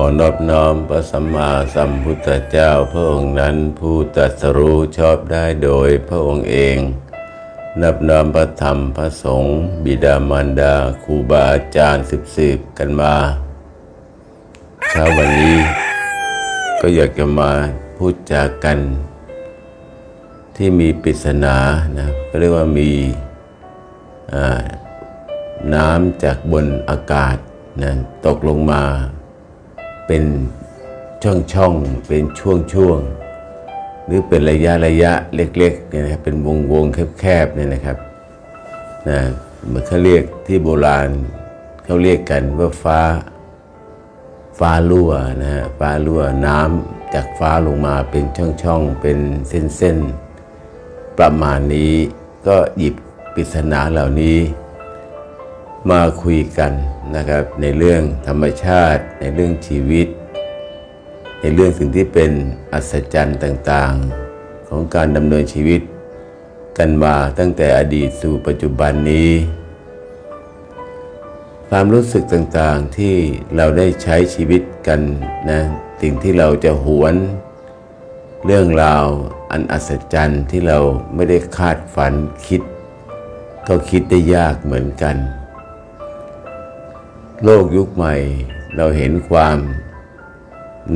อนอบน้อมพระสัมมาสัมพุทธเจ้าพระองค์นั้นผู้ตรัสรู้ชอบได้โดยพระองค์เอง นับน้อมพระธรรมพระสงฆ์บิดามารดาครูบาอาจารย์สืบสืบกันมาเช้าวันนี้ก็อยากจะมาพูดจากัน ที่มีปริศนานะก็เรียกว่ามีน้ำจากบนอากาศนะตกลงมา เป็นช่องช่องๆเป็นช่วงช่วงๆหรือเป็นระยะระยะเล็กๆเนี่ยนะครับเป็นวงวงๆแคบๆเนี่ยนะครับนะมือนเขาเรียกที่โบราณเขาเรียกกันว่าฟ้าฟ้ารั่วนะฮะฟ้ารั่วน้ำจากฟ้าลงมาเป็นช่องๆเป็นเส้นๆประมาณนี้ก็หยิบปริศนาเหล่านี้ มาคุยกันนะครับในเรื่องธรรมชาติ ในเรื่องชีวิต ในเรื่องสิ่งที่เป็นอัศจรรย์ต่างๆ ของการดำเนินชีวิต กันมาตั้งแต่อดีตสู่ปัจจุบันนี้ ความรู้สึกต่างๆที่เราได้ใช้ชีวิตกันนะสิ่งที่เราจะหวน เรื่องราวอันอัศจรรย์ที่เราไม่ได้คาดฝันคิด ก็คิดได้ยากเหมือนกัน โลกยุคใหม่ เราเห็นความ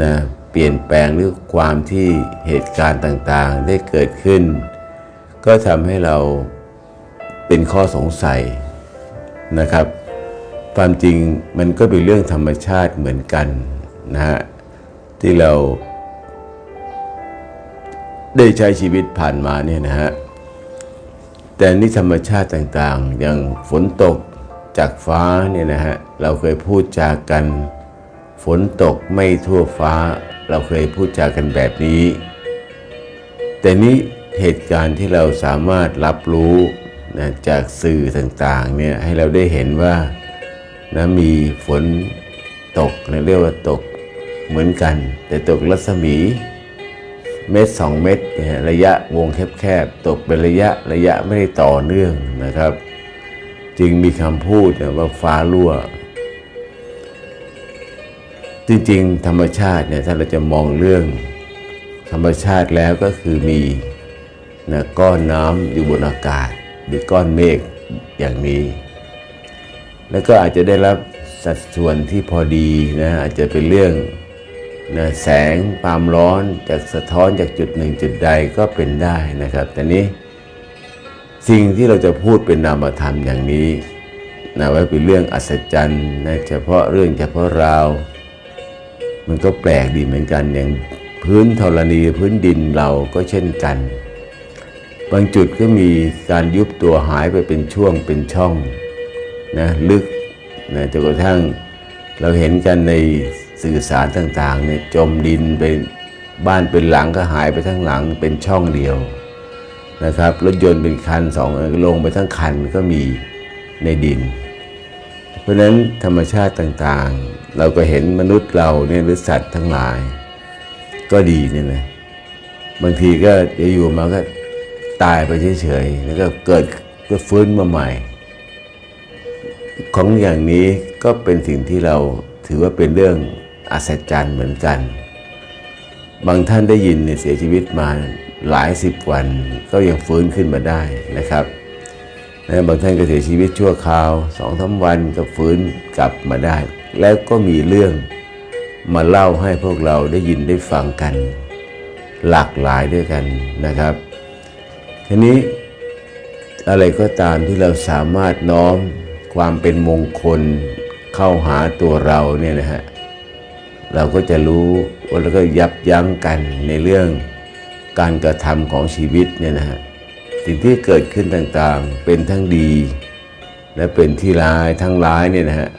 นะเปลี่ยนแปลงหรือความที่เหตุการณ์ต่างๆ ได้เกิดขึ้น ก็ทำให้เราเป็นข้อสงสัยนะครับ ความจริงมันก็เป็นเรื่องธรรมชาติเหมือนกันนะฮะที่เราได้ใช้ชีวิตผ่านมาเนี่ยนะฮะแต่นี่ธรรมชาติต่างๆ อย่างฝนตก จากฟ้าเนี่ยนะฮะเราเคยพูดจากัน ฝนตกไม่ทั่วฟ้า เราเคยพูดจากันแบบนี้ แต่นี้เหตุการณ์ที่เราสามารถรับรู้นะจากสื่อต่างๆเนี่ยให้เราได้เห็นว่านะมีฝนตกนะเรียกว่าตกเหมือนกัน แต่ตกรัศมีเม็ดสองเม็ดระยะวงแคบๆ ตกเป็นระยะระยะไม่ได้ต่อเนื่องนะครับ จึงมีคำพูดนะว่าฟ้ารั่ว จริงๆ ธรรมชาติเนี่ยถ้าเราจะมองเรื่อง ธรรมชาติแล้วก็คือมีนะก้อนน้ำอยู่บนอากาศ หรือก้อนเมฆอย่างนี้ แล้วก็อาจจะได้รับสัดส่วนที่พอดีนะอาจจะเป็นเรื่องนะแสงความร้อนจากสะท้อนจากจุดหนึ่งจุดใดก็เป็นได้นะครับแต่นี้ สิ่งที่เราจะพูดเป็นนามธรรมอย่างนี้นะไว้เป็นเรื่องอัศจรรย์นะเฉพาะเรื่องเฉพาะราว มันก็แปลกดีเหมือนกันอย่างพื้นธรณีพื้นดินเราก็เช่นกัน บางจุดก็มีการยุบตัวหายไปเป็นช่วงเป็นช่องนะลึกนะจนกระทั่งเราเห็นกันในสื่อสารต่างๆเนี่ยจมดินไปบ้านเป็นหลังก็หายไปทั้งหลังเป็นช่องเดียว นะครับ รถยนต์เป็นคันสองลงไปทั้งคันก็มีในดิน เพราะฉะนั้นธรรมชาติต่างๆ เราก็เห็นมนุษย์เราเนี่ยหรือสัตว์ทั้งหลาย ก็ดีเนี่ยนะบางทีก็จะอยู่มาก็ตายไปเฉยๆแล้วก็เกิดก็ฟื้นมาใหม่ ของอย่างนี้ก็เป็นสิ่งที่เราถือว่าเป็นเรื่องอัศจรรย์เหมือนกัน บางท่านได้ยินเนี่ยเสียชีวิตมา หลายสิบวันก็ยังฟื้นขึ้นมาได้นะครับนะบางท่านก็เสียชีวิตชั่วคราวสองสาวันก็ฟื้นกลับมาได้ แล้วก็มีเรื่องมาเล่าให้พวกเราได้ยินได้ฟังกัน หลากหลายด้วยกันนะครับ ทีนี้อะไรก็ตามที่เราสามารถน้อมความเป็นมงคลเข้าหาตัวเราเนี่ยนะฮะเราก็จะรู้แล้วก็ยับยั้งกันในเรื่อง การกระทำของชีวิตเนี่ยนะฮะสิ่งที่เกิดขึ้นต่างๆ เป็นทั้งดี และเป็นที่ร้ายทั้งร้ายเนี่ยนะฮะ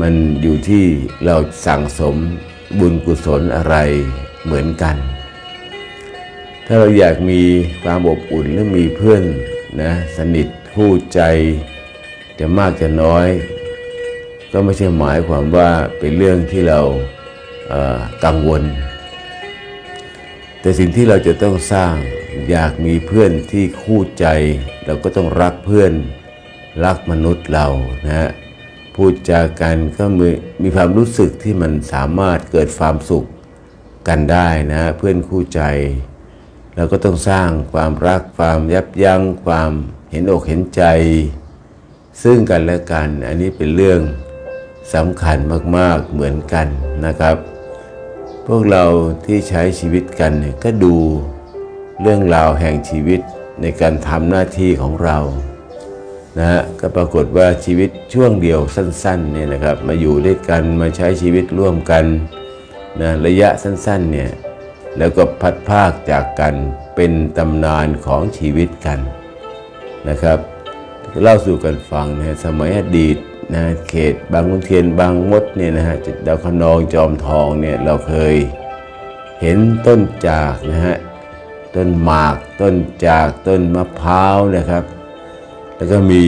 มันอยู่ที่เราสั่งสมบุญกุศลอะไรเหมือนกัน ถ้าเราอยากมีความอบอุ่นและมีเพื่อนนะสนิทคู่ใจจะมากจะน้อย ก็ไม่ใช่หมายความว่าเป็นเรื่องที่เรากังวล แต่สิ่งที่เราจะต้องสร้างอยากมีเพื่อนที่คู่ใจ เราก็ต้องรักเพื่อนรักมนุษย์เรานะฮะพูดจากันก็มีมีความรู้สึกที่มันสามารถเกิดความสุขกันได้นะ เพื่อนคู่ใจ เราก็ต้องสร้างความรักความยับยั้งความเห็นอกเห็นใจ ซึ่งกันและกัน อันนี้เป็นเรื่องสำคัญมาก ๆเหมือนกันนะครับ พวกเราที่ใช้ชีวิตกันเนี่ยก็ดูเรื่องราวแห่งชีวิตในการทำหน้าที่ของเรานะฮะก็ปรากฏว่าชีวิตช่วงเดียวสั้นๆเนี่ยนะครับมาอยู่ด้วยกันมาใช้ชีวิตร่วมกันนะระยะสั้นๆเนี่ยแล้วก็พัดภาคจากกันเป็นตำนานของชีวิตกันนะครับเล่าสู่กันฟังในสมัยอดีต นะเขตบางขุนเทียนบางมดเนี่ยนะฮะดาวคนองจอมทองเนี่ยเราเคยเห็นต้นจากนะฮะต้นหมากต้นจากต้นมะพร้าวนะครับ แล้วก็มี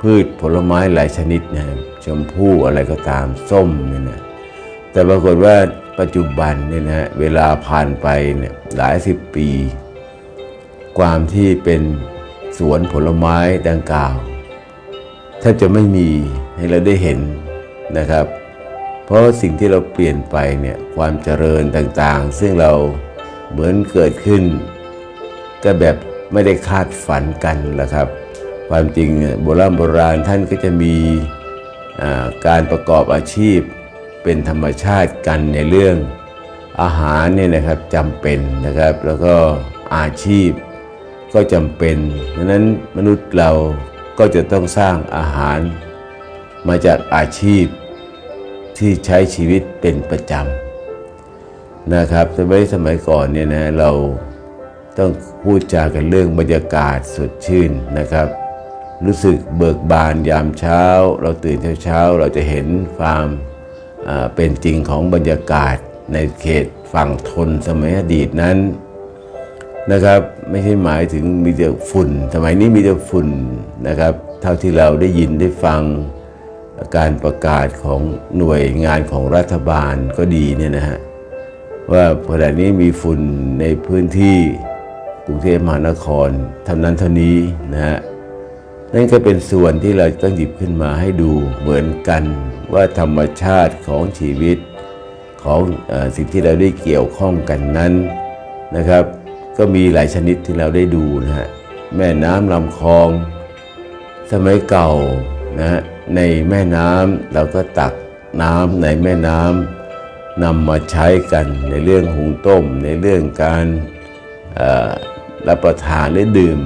พืชผลไม้หลายชนิดนะชมพู่อะไรก็ตามส้มเนี่ยนะแต่ปรากฏว่าปัจจุบันเนี่ยนะฮะเวลาผ่านไปเนี่ยหลายสิบปี ความที่เป็นสวนผลไม้ดังกล่าว บจะไม่มีให้เราได้เห็นนะครับ เพราะสิ่งที่เราเปลี่ยนไปเนี่ยความเจริญต่างๆ ซึ่งเราเหมือนเกิดขึ้น ก็แบบไม่ได้คาดฝันกันแหละครับ ความจริงโบราณโบราณท่านก็จะมีการประกอบอาชีพเป็นธรรมชาติกันในเรื่องอาหารเนี่ยนะครับจำเป็นนะครับ แล้วก็อาชีพก็จำเป็นดังนั้นมนุษย์เรา ก็จะต้องสร้างอาหารมาจากอาชีพที่ใช้ชีวิตเป็นประจำนะครับสมัยสมัยก่อนเนี่ยนะเราต้องพูดจากันเรื่องบรรยากาศสดชื่นนะครับ รู้สึกเบิกบานยามเช้า เราตื่นเช้าเราจะเห็นความเป็นจริงของบรรยากาศในเขตฝั่งทนสมัยอดีตนั้น นะครับ ไม่ใช่หมายถึงมีแต่ฝุ่น สมัยนี้มีแต่ฝุ่นนะครับ เท่าที่เราได้ยินได้ฟังการประกาศของหน่วยงานของรัฐบาลก็ดีเนี่ยนะฮะว่าขณะนี้มีฝุ่นในพื้นที่กรุงเทพมหานครเท่านั้นเท่านี้นะฮะนั่นก็เป็นส่วนที่เราต้องหยิบขึ้นมาให้ดูเหมือนกันว่าธรรมชาติของชีวิตของอสิ่งที่เราได้เกี่ยวข้องกันนั้นนะครับ ก็มีหลายชนิดที่เราได้ดูนะฮะแม่น้ำลำคลอง สมัยเก่านะฮะในแม่น้ำเราก็ตักน้ำในแม่น้ำนำมาใช้กันในเรื่องหุงต้ม ในเรื่องการรับประทานหรือดื่ม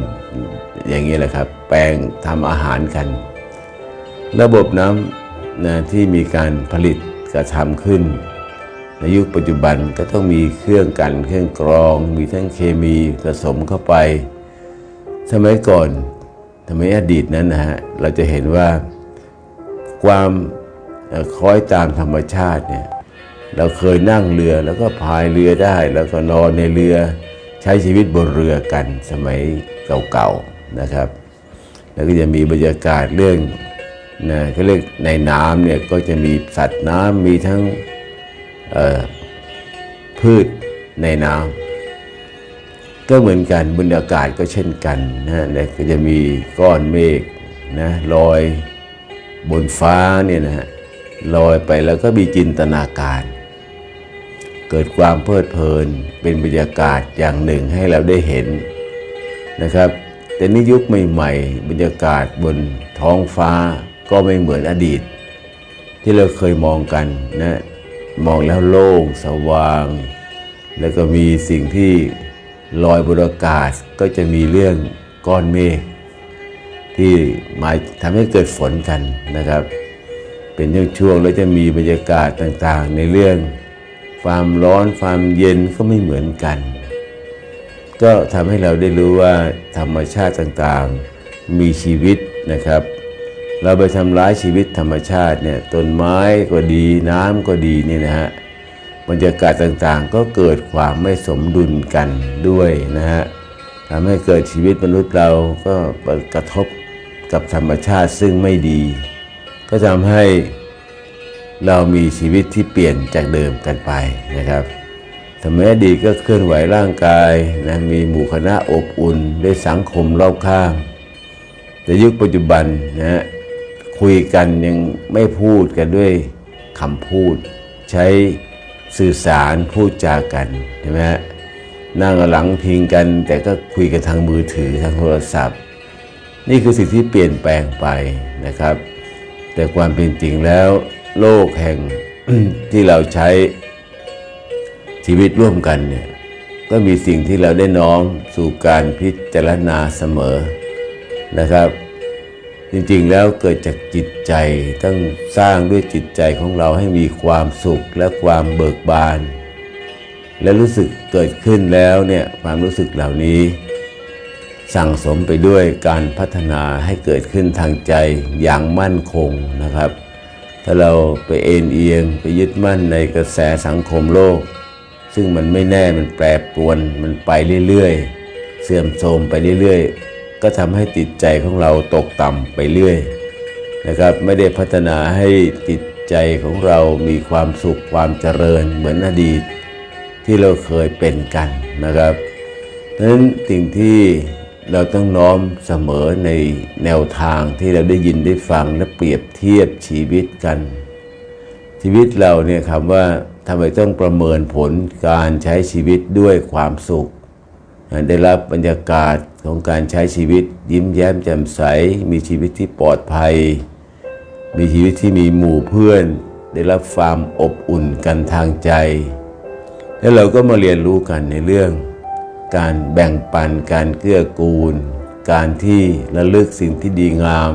อย่างนี้แหละครับ แปลงทำอาหารกัน ระบบน้ำนะที่มีการผลิตกระทำขึ้น ในยุคปัจจุบันก็ต้องมีเครื่องกันเครื่องกรอง มีทั้งเคมีผสมเข้าไป สมัยก่อนสมัยอดีตนั้นนะฮะเราจะเห็นว่าความคล้อยตามธรรมชาติเนี่ยเราเคยนั่งเรือแล้วก็พายเรือได้ แล้วก็นอนในเรือใช้ชีวิตบนเรือกันสมัยเก่าๆนะครับ แล้วก็จะมีบรรยากาศเรื่องนะเขาเรียกในน้ำเนี่ยก็จะมีสัตว์น้ำมีทั้ง พืชในน้ำก็เหมือนกันบรรยากาศก็เช่นกันนะก็จะมีก้อนเมฆนะลอยบนฟ้าเนี่ยนะฮะลอยไปแล้วก็มีจินตนาการ เกิดความเพลิดเพลินเป็นบรรยากาศอย่างหนึ่งให้เราได้เห็นนะครับ แต่นี่ยุคใหม่ๆ บรรยากาศบนท้องฟ้าก็ไม่เหมือนอดีต ที่เราเคยมองกันนะ มองแล้วโล่งสว่าง แล้วก็มีสิ่งที่ลอยบนอากาศก็จะมีเรื่องก้อนเมฆที่มาทำให้เกิดฝนกันนะครับ เป็นช่วงๆแล้วจะมีบรรยากาศต่างๆ ในเรื่องความร้อนความเย็นก็ไม่เหมือนกัน ก็ทำให้เราได้รู้ว่าธรรมชาติต่างๆมีชีวิตนะครับ เราไปทำร้ายชีวิตธรรมชาติเนี่ยต้นไม้ก็ดีน้ำก็ดีนี่นะฮะบรรยากาศต่างๆ ก็เกิดความไม่สมดุลกันด้วยนะฮะทำให้เกิดชีวิตมนุษย์เราก็กระทบกับธรรมชาติซึ่งไม่ดี ก็ทำให้เรามีชีวิตที่เปลี่ยนจากเดิมกันไปนะครับสมัยอดีตก็เคลื่อนไหวร่างกายนะมีหมู่คณะอบอุ่นได้สังคมรอบข้างแต่ยุคปัจจุบันนะฮะ คุยกันยังไม่พูดกันด้วยคำพูด ใช้สื่อสารพูดจากันใช่ไหมฮะนั่งหลังพิงกัน แต่ก็คุยกันทางมือถือทางโทรศัพท์ นี่คือสิ่งที่เปลี่ยนแปลงไปนะครับ แต่ความเป็นจริงแล้ว โลกแห่งที่เราใช้ชีวิตร่วมกันเนี่ยก็มีสิ่งที่เราได้น้อมสู่การพิจารณาเสมอนะครับ จริงๆแล้วเกิดจากจิตใจต้องสร้างด้วยจิตใจของเราให้มีความสุขและความเบิกบาน และรู้สึกเกิดขึ้นแล้วเนี่ยความรู้สึกเหล่านี้ สั่งสมไปด้วยการพัฒนาให้เกิดขึ้นทางใจอย่างมั่นคงนะครับ ถ้าเราไปเอ็นเอียงไปยึดมั่นในกระแสสังคมโลก ซึ่งมันไม่แน่มันแปรปรวนมันไปเรื่อยๆ เสื่อมโทรมไปเรื่อยๆ ก็ทำให้จิตใจของเราตกต่ำไปเรื่อยนะครับไม่ได้พัฒนาให้จิตใจของเรามีความสุขความเจริญเหมือนอดีต ที่เราเคยเป็นกันนะครับดังนั้นสิ่งที่เราต้องน้อมเสมอในแนวทางที่เราได้ยินได้ฟังและเปรียบเทียบชีวิตกัน ชีวิตเราเนี่ยคำว่าทำไมต้องประเมินผลการใช้ชีวิตด้วยความสุข ได้รับบรรยากาศของการใช้ชีวิต ยิ้มแย้มแจ่มใส มีชีวิตที่ปลอดภัย มีชีวิตที่มีหมู่เพื่อน ได้รับความอบอุ่นกันทางใจ แล้วเราก็มาเรียนรู้กันในเรื่อง การแบ่งปันการเกื้อกูล การที่ระลึกสิ่งที่ดีงาม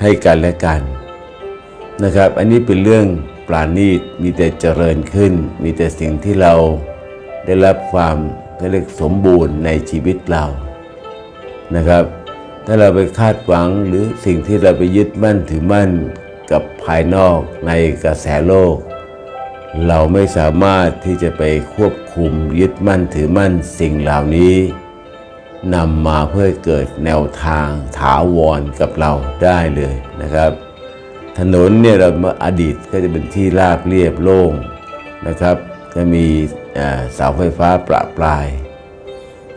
ให้กันและกันนะครับ อันนี้เป็นเรื่องปราณีตมีแต่เจริญขึ้น มีแต่สิ่งที่เราได้รับความ เขาเรียกสมบูรณ์ในชีวิตเรานะครับ ถ้าเราไปคาดหวังหรือสิ่งที่เราไปยึดมั่นถือมั่นกับภายนอกในกระแสโลก เราไม่สามารถที่จะไปควบคุมยึดมั่นถือมั่นสิ่งเหล่านี้นำมาเพื่อเกิดแนวทางถาวรกับเราได้เลยนะครับ ถนนเนี่ยเราเมื่ออดีตก็จะเป็นที่ราบเรียบโล่งนะครับก็มี เสาไฟฟ้าประปราย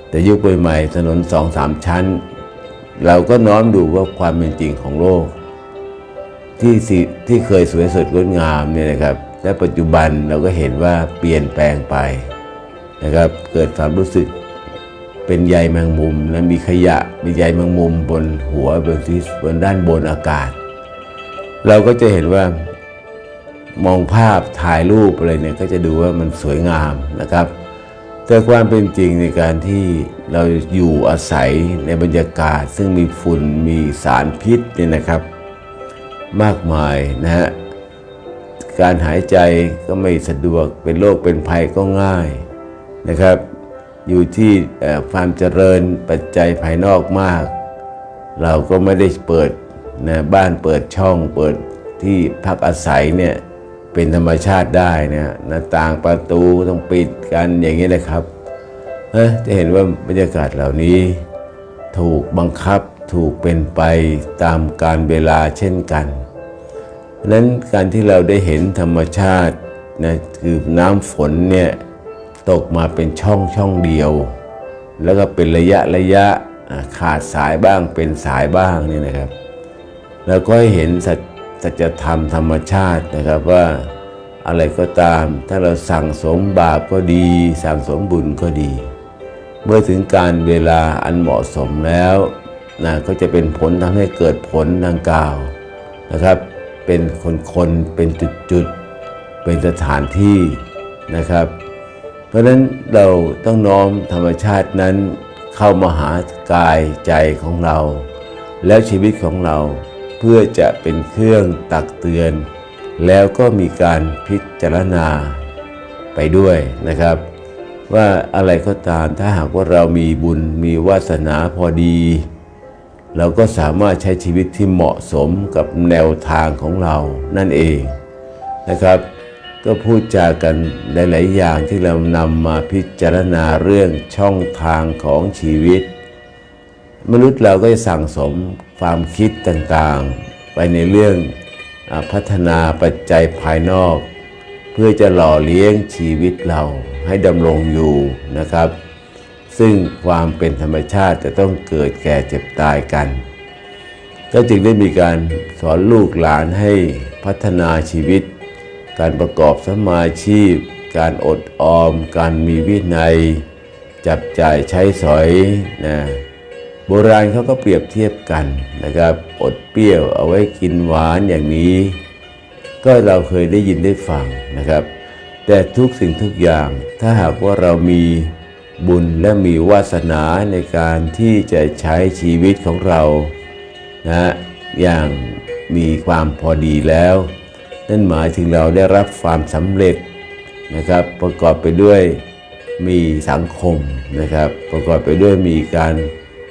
แต่ยุคใหม่ถนนสองสามชั้น เราก็น้อมดูว่าความเป็นจริงของโลก ที่ที่เคยสวยสดงดงามเนี่ยนะครับและปัจจุบันเราก็เห็นว่าเปลี่ยนแปลงไปนะครับเกิดความรู้สึกเป็นใยแมงมุมและมีขยะมีใยแมงมุมบนหัวบนที่บนด้านบนอากาศ เราก็จะเห็นว่า มองภาพถ่ายรูปอะไรเนี่ยก็จะดูว่ามันสวยงามนะครับ แต่ความเป็นจริงในการที่เราอยู่อาศัยในบรรยากาศ ซึ่งมีฝุ่นมีสารพิษเนี่ยนะครับ มากมายนะฮะการหายใจก็ไม่สะดวกเป็นโรคเป็นภัยก็ง่ายนะครับ อยู่ที่ความเจริญปัจจัยภายนอกมาก เราก็ไม่ได้เปิดนะบ้านเปิดช่องเปิดที่พักอาศัยเนี่ย เป็นธรรมชาติได้นะหน้าต่างประตูต้องปิดกันอย่างนี้นะครับเอ้ยจะเห็นว่าบรรยากาศเหล่านี้ ถูกบังคับถูกเป็นไปตามการเวลาเช่นกันนั้นการที่เราได้เห็นธรรมชาตินะคือน้ำฝนเนี่ยตกมาเป็นช่องช่องเดียว แล้วก็เป็นระยะระยะขาดสายบ้างเป็นสายบ้างนี่นะครับ แล้วก็เห็นสัจ สัจธรรมธรรมชาตินะครับว่าอะไรก็ตาม ถ้าเราสั่งสมบาปก็ดี สั่งสมบุญก็ดี เมื่อถึงการเวลาอันเหมาะสมแล้วนะก็จะเป็นผลทำให้เกิดผลดังกล่าวนะครับ เป็นคนๆเป็นจุดๆ เป็นสถานที่นะครับ เพราะฉะนั้นเราต้องน้อมธรรมชาตินั้นเข้ามาหากายใจของเรา แล้วชีวิตของเรา เพื่อจะเป็นเครื่องตักเตือน แล้วก็มีการพิจารณาไปด้วยนะครับ ว่าอะไรก็ตามถ้าหากว่าเรามีบุญมีวาสนาพอดี เราก็สามารถใช้ชีวิตที่เหมาะสมกับแนวทางของเรานั่นเองนะครับ ก็พูดจากันหลาย ๆ อย่างที่เรานำมาพิจารณาเรื่องช่องทางของชีวิต มนุษย์เราก็จะสั่งสมความคิดต่างๆ ไปในเรื่องอพัฒนาปัจจัยภายนอก เพื่อจะหล่อเลี้ยงชีวิตเราให้ดำรงอยู่นะครับ ซึ่งความเป็นธรรมชาติจะต้องเกิดแก่เจ็บตายกัน ก็จึงได้มีการสอนลูกหลานให้พัฒนาชีวิต การประกอบสมมาชีพ การอดออม การมีวินัย จับจ่ายใช้สอยนะ โบราณเขาก็เปรียบเทียบกันนะครับ อดเปรี้ยวเอาไว้กินหวานอย่างนี้ ก็เราเคยได้ยินได้ฟังนะครับ แต่ทุกสิ่งทุกอย่างถ้าหากว่าเรามีบุญและมีวาสนาในการที่จะใช้ชีวิตของเรานะอย่างมีความพอดีแล้ว นั่นหมายถึงเราได้รับความสำเร็จนะครับ ประกอบไปด้วยมีสังคมนะครับ ประกอบไปด้วยมีการ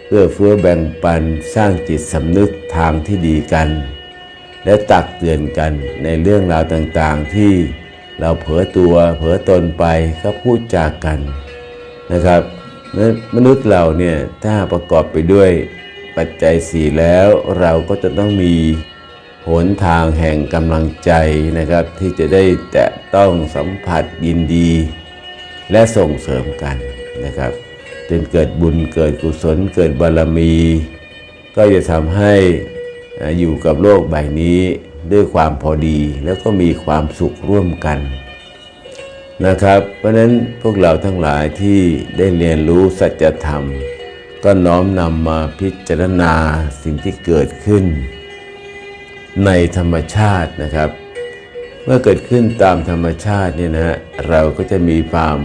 เอื้อเฟื้อแบ่งปันสร้างจิตสำนึกทางที่ดีกัน และตักเตือนกันในเรื่องราวต่างๆ ที่เราเผลอตัวเผลอตนไปก็พูดจากกันนะครับมนุษย์เราเนี่ยถ้าประกอบไปด้วยปัจจัยสี่แล้วเราก็จะต้องมีหนทางแห่งกำลังใจนะครับ ที่จะได้แตะต้องสัมผัสยินดี และส่งเสริมกันนะครับ จนเกิดบุญเกิดกุศล เกิดบารมี ก็จะทำให้อยู่กับโลกใบนี้ด้วยความพอดีแล้วก็มีความสุขร่วมกันนะครับ เพราะนั้นพวกเราทั้งหลายที่ได้เรียนรู้สัจธรรม ก็น้อมนำมาพิจารณาสิ่งที่เกิดขึ้น ในธรรมชาตินะครับ เมื่อเกิดขึ้นตามธรรมชาติเนี่ยนะเราก็จะมีความ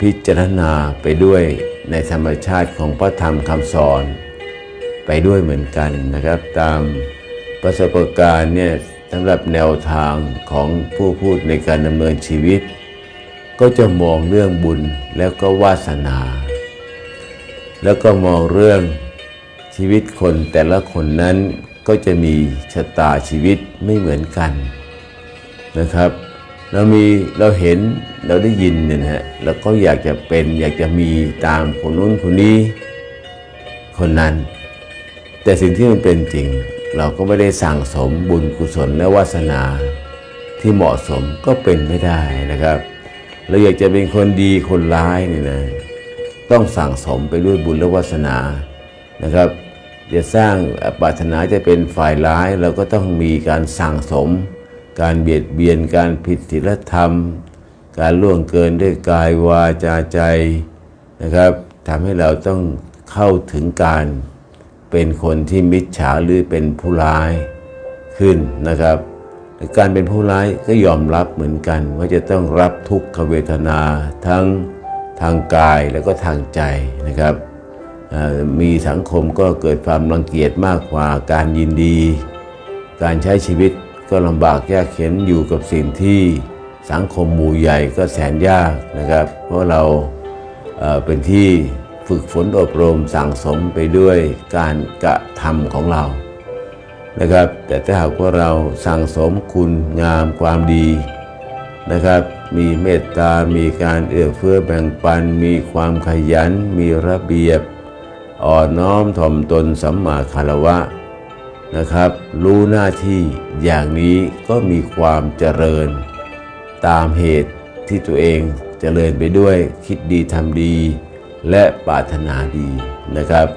พิจารณาไปด้วยในธรรมชาติของพระธรรมคำสอนไปด้วยเหมือนกันนะครับ ตามประสบการณ์เนี่ยสำหรับแนวทางของผู้พูดในการดำเนินชีวิต ก็จะมองเรื่องบุญแล้วก็วาสนา แล้วก็มองเรื่องชีวิตคนแต่ละคนนั้นก็จะมีชะตาชีวิตไม่เหมือนกันนะครับ เรามีเราเห็นเราได้ยินเนี่ยนะฮะเราก็อยากจะเป็นอยากจะมีตามคนนู้นคนนี้คนนั้น แต่สิ่งที่มันเป็นจริง เราก็ไม่ได้สั่งสมบุญกุศลและวาสนาที่เหมาะสมก็เป็นไม่ได้นะครับ เราอยากจะเป็นคนดีคนร้ายเนี่ยนะต้องสั่งสมไปด้วยบุญและวาสนานะครับจะสร้างปรารถนาจะเป็นฝ่ายร้ายเราก็ต้องมีการสั่งสม การเบียดเบียนการผิดศีลธรรม การล่วงเกินด้วยกายวาจาใจนะครับทำให้เราต้องเข้าถึงการเป็นคนที่มิจฉาหรือเป็นผู้ร้ายขึ้นนะครับ การเป็นผู้ร้ายก็ยอมรับเหมือนกัน ว่าจะต้องรับทุกขเวทนาทั้งทางกายแล้วก็ทางใจนะครับ มีสังคมก็เกิดความรังเกียจมากกว่าการยินดี การใช้ชีวิต ก็ลำบากยากเข็นอยู่กับสิ่งที่สังคมหมู่ใหญ่ก็แสนยากนะครับ เพราะเราเป็นที่ฝึกฝนอบรมสั่งสมไปด้วยการกระทำของเรานะครับ แต่ถ้าหากว่าเราสั่งสมคุณงามความดีนะครับ มีเมตตา มีการเอื้อเฟื้อแบ่งปัน มีความขยัน มีระเบียบ อ่อนน้อมถ่อมตนสัมมาคารวะ นะครับ รู้หน้าที่อย่างนี้ก็มีความเจริญ ตามเหตุที่ตัวเองเจริญไปด้วยคิดดีทำดี และปรารถนาดีนะครับ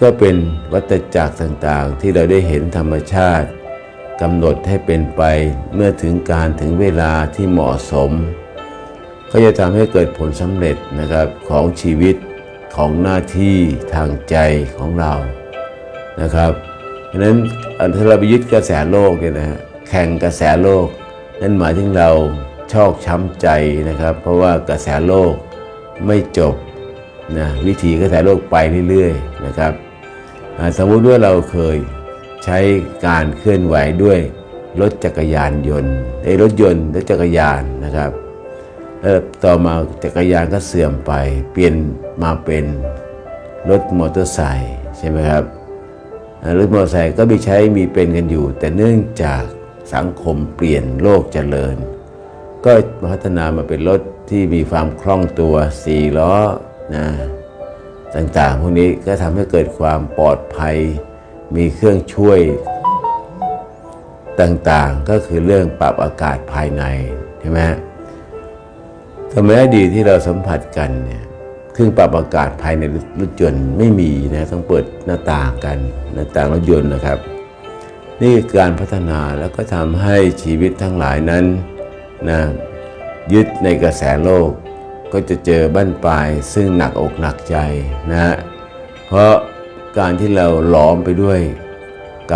ก็เป็นวัตจักรต่างๆ ที่เราได้เห็นธรรมชาติกำหนดให้เป็นไปเมื่อถึงการถึงเวลาที่เหมาะสม ก็จะทำให้เกิดผลสำเร็จนะครับของชีวิตของหน้าที่ทางใจของเรานะครับ เพราะนั้นถ้าเราไปยึดกระแสโลกเนี่ยนะแข่งกระแสโลก นั่นหมายถึงเราชอกช้ำใจนะครับ เพราะว่ากระแสโลกไม่จบนะวิถีกระแสโลกไปเรื่อยๆนะครับสมมติว่าเราเคยใช้การเคลื่อนไหวด้วยรถจักรยานยนต์ในรถยนต์และจักรยานนะครับแล้วต่อมาจักรยานก็เสื่อมไป เปลี่ยนมาเป็นรถมอเตอร์ไซค์ใช่ไหมครับ รถมอเตอร์ไซค์ก็มีใช้มีเป็นกันอยู่ แต่เนื่องจากสังคมเปลี่ยนโลกเจริญ ก็พัฒนามาเป็นรถที่มีความคล่องตัวสี่ล้อนะต่างๆ พวกนี้ก็ทำให้เกิดความปลอดภัย มีเครื่องช่วยต่างๆ ก็คือเรื่องปรับอากาศภายในใช่ไหมสมัยอดีตที่เราสัมผัสกันเนี่ย เครื่องปรับอากาศภายในรถยนต์ไม่มีนะต้องเปิดหน้าต่างกันหน้าต่างรถยนต์นะครับ นี่คือการพัฒนาแล้วก็ทำให้ชีวิตทั้งหลายนั้นนะยึดในกระแสโลก ก็จะเจอบั้นปลายซึ่งหนักอกหนักใจนะฮะเพราะการที่เราหลอมไปด้วย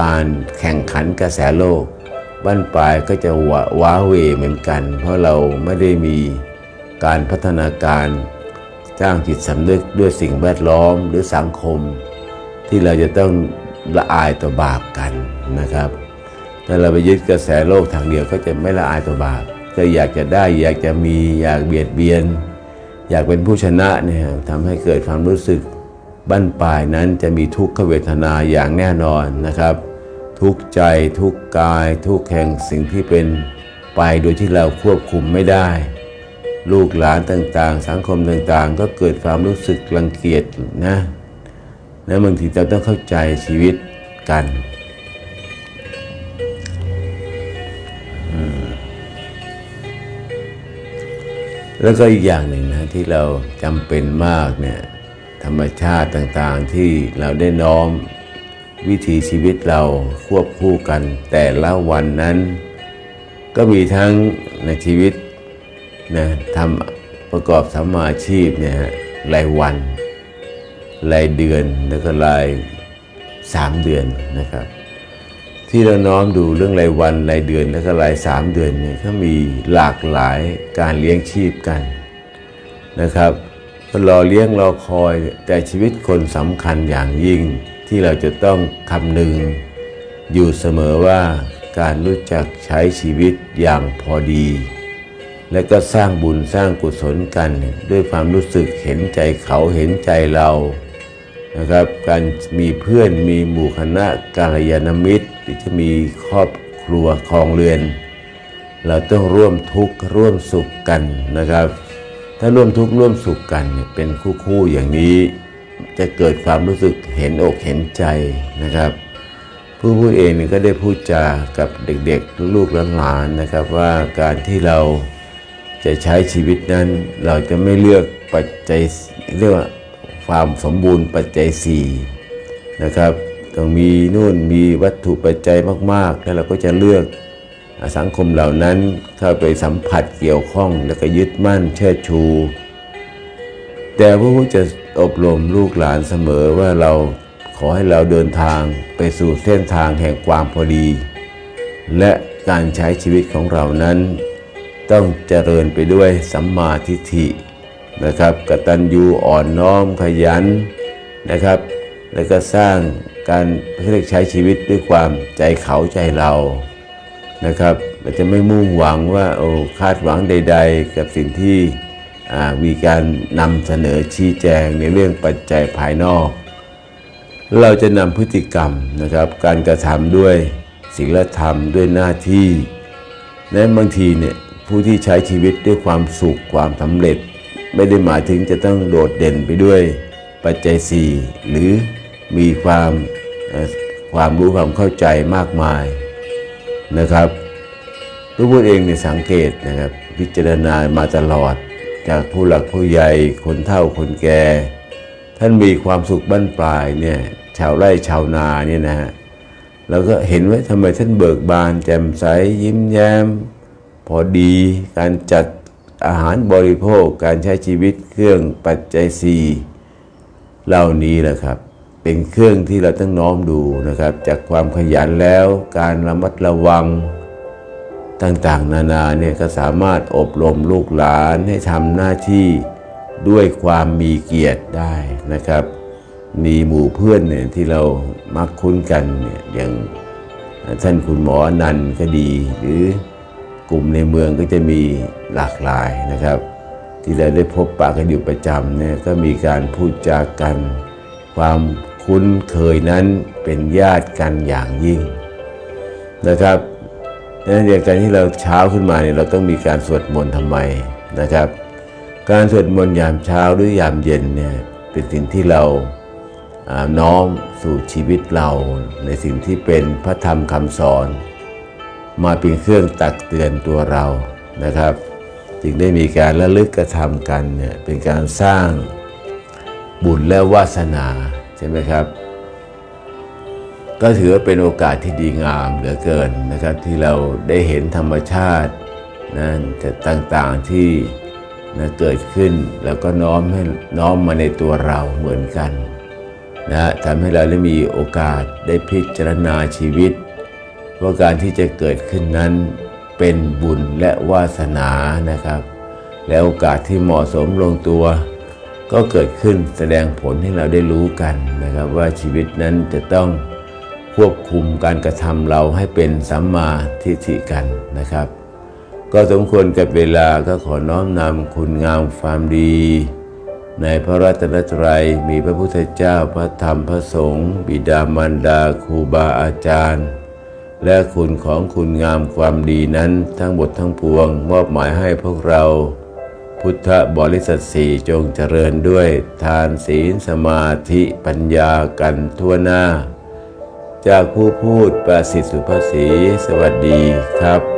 การแข่งขันกระแสโลก บั้นปลายก็จะวาว้าเวเหมือนกัน เพราะเราไม่ได้มีการพัฒนาการ สร้างจิตสำนึกด้วยสิ่งแวดล้อมหรือสังคม ที่เราจะต้องละอายต่อบาปกันนะครับถ้าเราไปยึดกระแสโลกทางเดียวก็จะไม่ละอายต่อบาปก็อยากจะได้อยากจะมีอยากเบียดเบียน อยากเป็นผู้ชนะเนี่ยทำให้เกิดความรู้สึกบั้นปลายนั้นจะมีทุกขเวทนาอย่างแน่นอนนะครับ ทุกใจทุกกาย ทุกแห่งสิ่งที่เป็นไปโดยที่เราควบคุมไม่ได้ ลูกหลานต่างๆ สังคมต่างๆ ก็เกิดความรู้สึกรังเกียจนะและบางทีเราต้องเข้าใจชีวิตกันแล้วก็อีกอย่างหนึ่งนะที่เราจำเป็นมากเนี่ยธรรมชาติต่างๆที่เราได้น้อมวิถีชีวิตเราควบคู่กัน แต่ละวันนั้น ก็มีทั้งในชีวิต นะทำประกอบสัมมาอาชีพเนี่ยฮะรายวัน รายเดือนแล้วก็รายสามเดือนนะครับ ที่เราน้อมดูเรื่องรายวันรายเดือนแล้วก็รายสามเดือนเนี่ยก็มีหลากหลายการเลี้ยงชีพกันนะครับก็รอเลี้ยงรอคอยแต่ชีวิตคนสำคัญอย่างยิ่งที่เราจะต้องคำนึง อยู่เสมอว่าการรู้จักใช้ชีวิตอย่างพอดี และก็สร้างบุญสร้างกุศลกัน ด้วยความรู้สึกเห็นใจเขาเห็นใจเรานะครับ การมีเพื่อนมีหมู่คณะกาลยานมิตร หรือจะมีครอบครัวครองเรือน เราต้องร่วมทุกข์ร่วมสุขกันนะครับ ถ้าร่วมทุกข์ร่วมสุขกันเป็นคู่คู่ๆอย่างนี้ จะเกิดความรู้สึกเห็นอกเห็นใจนะครับ ผู้พูดเองก็ได้พูดจากับเด็กๆลูกหลานๆนะครับว่าการที่เรา จะใช้ชีวิตนั้น เราจะไม่เลือกปัจจัยเรียกว่าความสมบูรณ์ปัจจัยสี่นะครับต้องมีนู่นมีวัตถุปัจจัยมาก ๆ แล้วเราก็จะเลือกสังคมเหล่านั้นเข้าไปสัมผัสเกี่ยวข้องแล้วก็ยึดมั่นเชิดชู แต่พระพุทธจะอบรมลูกหลานเสมอว่าเราขอให้เราเดินทางไปสู่เส้นทางแห่งความพอดี และการใช้ชีวิตของเรานั้น ต้องเจริญไปด้วยสัมมาทิฏฐินะครับกตัญญูอ่อนน้อมขยันนะครับ แล้วก็สร้างการเรียกใช้ชีวิตด้วยความใจเขาใจเรานะครับเราจะไม่มุ่งหวังว่าโอ้คาดหวังใด ๆ กับสิ่งที่มีการนำเสนอชี้แจงในเรื่องปัจจัยภายนอก เราจะนำพฤติกรรมนะครับการกระทำด้วยศีลธรรมด้วยหน้าที่และบางทีเนี่ย ผู้ที่ใช้ชีวิตด้วยความสุขความสำเร็จ ไม่ได้หมายถึงจะต้องโดดเด่นไปด้วย ปัจจัยสี่หรือมีความความรู้ความเข้าใจมากมายนะครับผู้พูดเองเนี่ยสังเกตนะครับ พิจารณามาตลอด จากผู้หลักผู้ใหญ่คนเฒ่าคนแก่ ท่านมีความสุขบั้นปลายเนี่ยชาวไร่ชาวนาเนี่ยนะฮะเราก็เห็นว่าทำไมท่านเบิกบาน แจ่มใสยิ้มแย้ม พอดีการจัดอาหารบริโภคการใช้ชีวิตเครื่องปัจจัยสี่เหล่านี้แหละครับ เป็นเครื่องที่เราต้องน้อมดูนะครับ จากความขยันแล้วการระมัดระวังต่างๆ นานาเนี่ยก็สามารถอบรมลูกหลานให้ทำหน้าที่ด้วยความมีเกียรติได้นะครับ มีหมู่เพื่อนเนี่ยที่เรามักคุ้นกันเนี่ยอย่างท่านคุณหมออนันต์ก็ดีหรือ กลุ่มในเมืองก็จะมีหลากหลายนะครับ ที่เราได้พบปะกันอยู่ประจำเนี่ยก็มีการพูดจากัน ความคุ้นเคยนั้นเป็นญาติกันอย่างยิ่งนะครับดังนั้นอย่างการที่เราเช้าขึ้นมาเนี่ยเราต้องมีการสวดมนต์ทำไมนะครับ การสวดมนต์ยามเช้าหรือยามเย็นเนี่ยเป็นสิ่งที่เราน้อมสู่ชีวิตเราในสิ่งที่เป็นพระธรรมคำสอน มาเป็นเครื่องตักเตือนตัวเรานะครับ จึงได้มีการระลึกกระทำกันเนี่ยเป็นการสร้างบุญและวาสนาใช่ไหมครับ ก็ถือว่าเป็นโอกาสที่ดีงามเหลือเกินนะครับ ที่เราได้เห็นธรรมชาตินะจะต่างๆที่นะเกิดขึ้นแล้วก็น้อมให้น้อมมาในตัวเราเหมือนกันนะทำให้เราได้มีโอกาสได้พิจารณาชีวิต ว่าการที่จะเกิดขึ้นนั้นเป็นบุญและวาสนานะครับ และโอกาสที่เหมาะสมลงตัว ก็เกิดขึ้นแสดงผลให้เราได้รู้กันนะครับ ว่าชีวิตนั้นจะต้องควบคุมการกระทำเราให้เป็นสัมมาทิฏฐิกันนะครับ ก็สมควรกับเวลาก็ขอน้อมนำคุณงามความดี ในพระรัตนตรัยมีพระพุทธเจ้าพระธรรมพระสงฆ์บิดามารดาครูบาอาจารย์ และคุณของคุณงามความดีนั้นทั้งหมดทั้งปวง มอบหมายให้พวกเรา พุทธบริษัทสี่จงเจริญด้วย ทานศีลสมาธิปัญญากันทั่วหน้า จากผู้พูดประสิทธิสุภาษีสวัสดีครับ